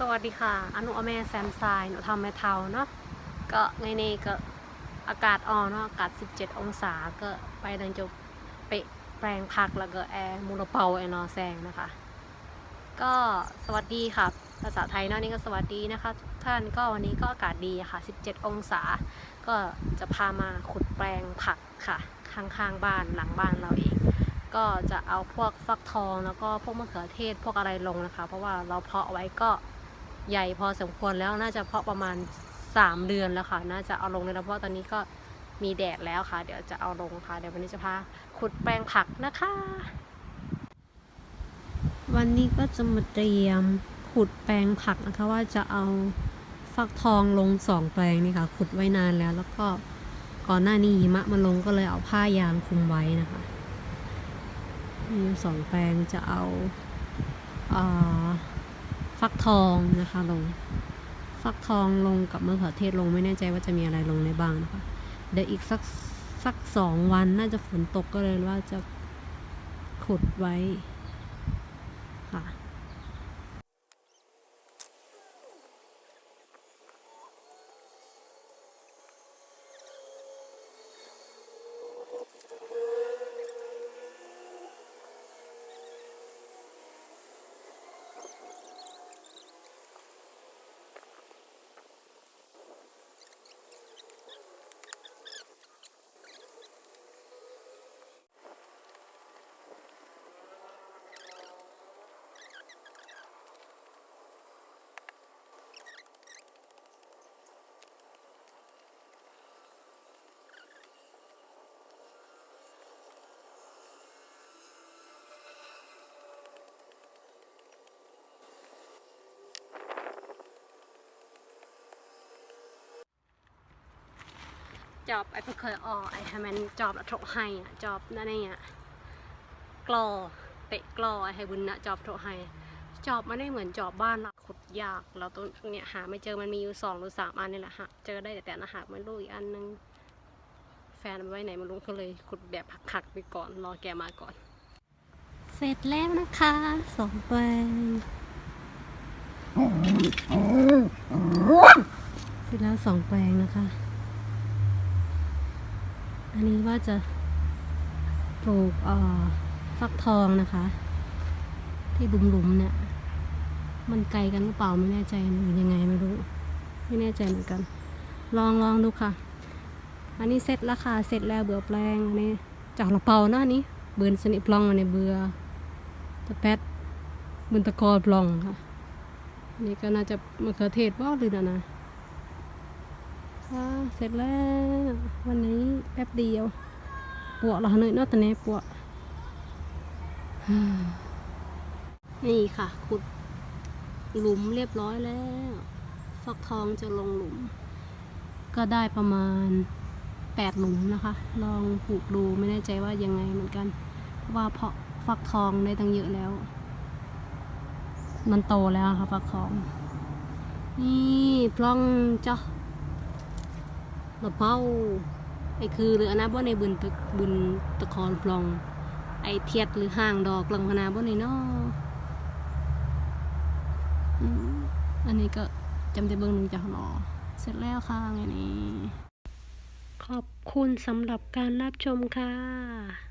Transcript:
สวัสดีค่ะ อนุอแม่แซมซน์หนูทำแม่เทาเนาะ ก็ในนี้ก็อากาศอ่อนเนาะ อากาศ 17 องศา ก็ไปดังจบไปแปลงพักแล้วก็แอร์มูลเปาไอนอแซงนะคะ ก็สวัสดีค่ะ ภาษาไทยเนาะนี่ก็สวัสดีนะคะทุกท่าน ก็วันนี้ก็อากาศดีค่ะ 17 องศา ก็จะพามาขุดแปลงผักค่ะ ข้างๆบ้านหลังบ้านเราเองก็จะเอาพวกฟักทองแล้วก็พวกมะเขือเทศพวกอะไรลงนะคะ เพราะว่าเราเพาะไว้ก็ ใหญ่พอสมควรแล้วน่าจะเพาะประมาณ 3 เดือนแล้วค่ะ น่าจะเอาลงเลยนะเพราะตอนนี้ก็มีแดดแล้วค่ะ เดี๋ยวจะเอาลงค่ะ เดี๋ยววันนี้จะพาขุดแปลงผักนะคะ วันนี้ก็จะมาเตรียมขุดแปลงผักนะคะว่าจะเอาฟักทองลงสองแปลงนี่ค่ะ ขุดไว้นานแล้ว แล้วก็ก่อนหน้านี้หิมะมาลงก็เลยเอาผ้ายางคลุมไว้นะคะยี่สองแปลงจะเอาเออ ฟักทองนะคะลง ฟักทองลงกับมะเขือเทศลงไม่แน่ใจว่าจะมีอะไรลงในบ้างนะคะ เดี๋ยวอีกสักสักสองวันน่าจะฝนตกก็เลยว่าจะขุดไว้ค่ะ จอบไอ้เพิ่งเคยออกไอ้ให้มันจอบล้วถกให้อะจอบนั่นเองอะกลอเตะกลอไอ้ให้บุญนะจอบถกให้จอบไม่ได้เหมือนจอบบ้านเราขุดยากเราต้องเนี่ยหาไม่เจอมันมีอยู่สองหรือสามอันนี่แหละฮะเจอได้แต่แต่นะหาไม่รู้อีกอันนึงแฟนมันไว้ไหนไมารู้ก็เลยขุดแบบหักๆไปก่อนรอแกมาก่อน เสร็จแล้วนะคะสองแปลงเสร็จแล้วสองแปลงนะคะ อันนี้ว่าจะปลูกฟักทองนะคะ ที่หลุมๆเนี่ย มันไกลกันหรือเปล่าไม่แน่ใจหรือยังไงไม่รู้ ไม่แน่ใจเหมือนกัน ลองลองดูค่ะ อันนี้เสร็จแล้วค่ะเสร็จแล้วเบื่อแปลงอันนี้จากละเปานะอันนี้เบือนสนิปลองอันนี้เบื่อตะแปดบืนตะกอปลองค่ะอันนี้ก็น่าจะมะเขือเทศว่าหรือนะนะ ค่ะ เสร็จแล้ว วันนี้แป๊บเดียวปวดเหราเนยเนาะตอนนี้ปวดนี่ค่ะ ขุดหลุมเรียบร้อยแล้ว ฟักทองจะลงหลุม ก็ได้ประมาณแปดหลุมนะคะ ลองปลูกดูไม่แน่ใจว่ายังไงเหมือนกัน เพราะว่าเพาะฟักทองได้ตั้งเยอะแล้ว มันโตแล้วค่ะฟักทอง นี่พลองจ้ะ ละเป้าไอ้คือหรืออนาบ่ในบุญตะบุญตะคอนปลอง ไอ้เทียดหรือห่างดอกลังพนาบ่ในนออืมอันนี้ก็จำได้เบิ่งหนึ่งจากหนอเสร็จแล้วค่ะไงนี้ ขอบคุณสำหรับการรับชมค่ะ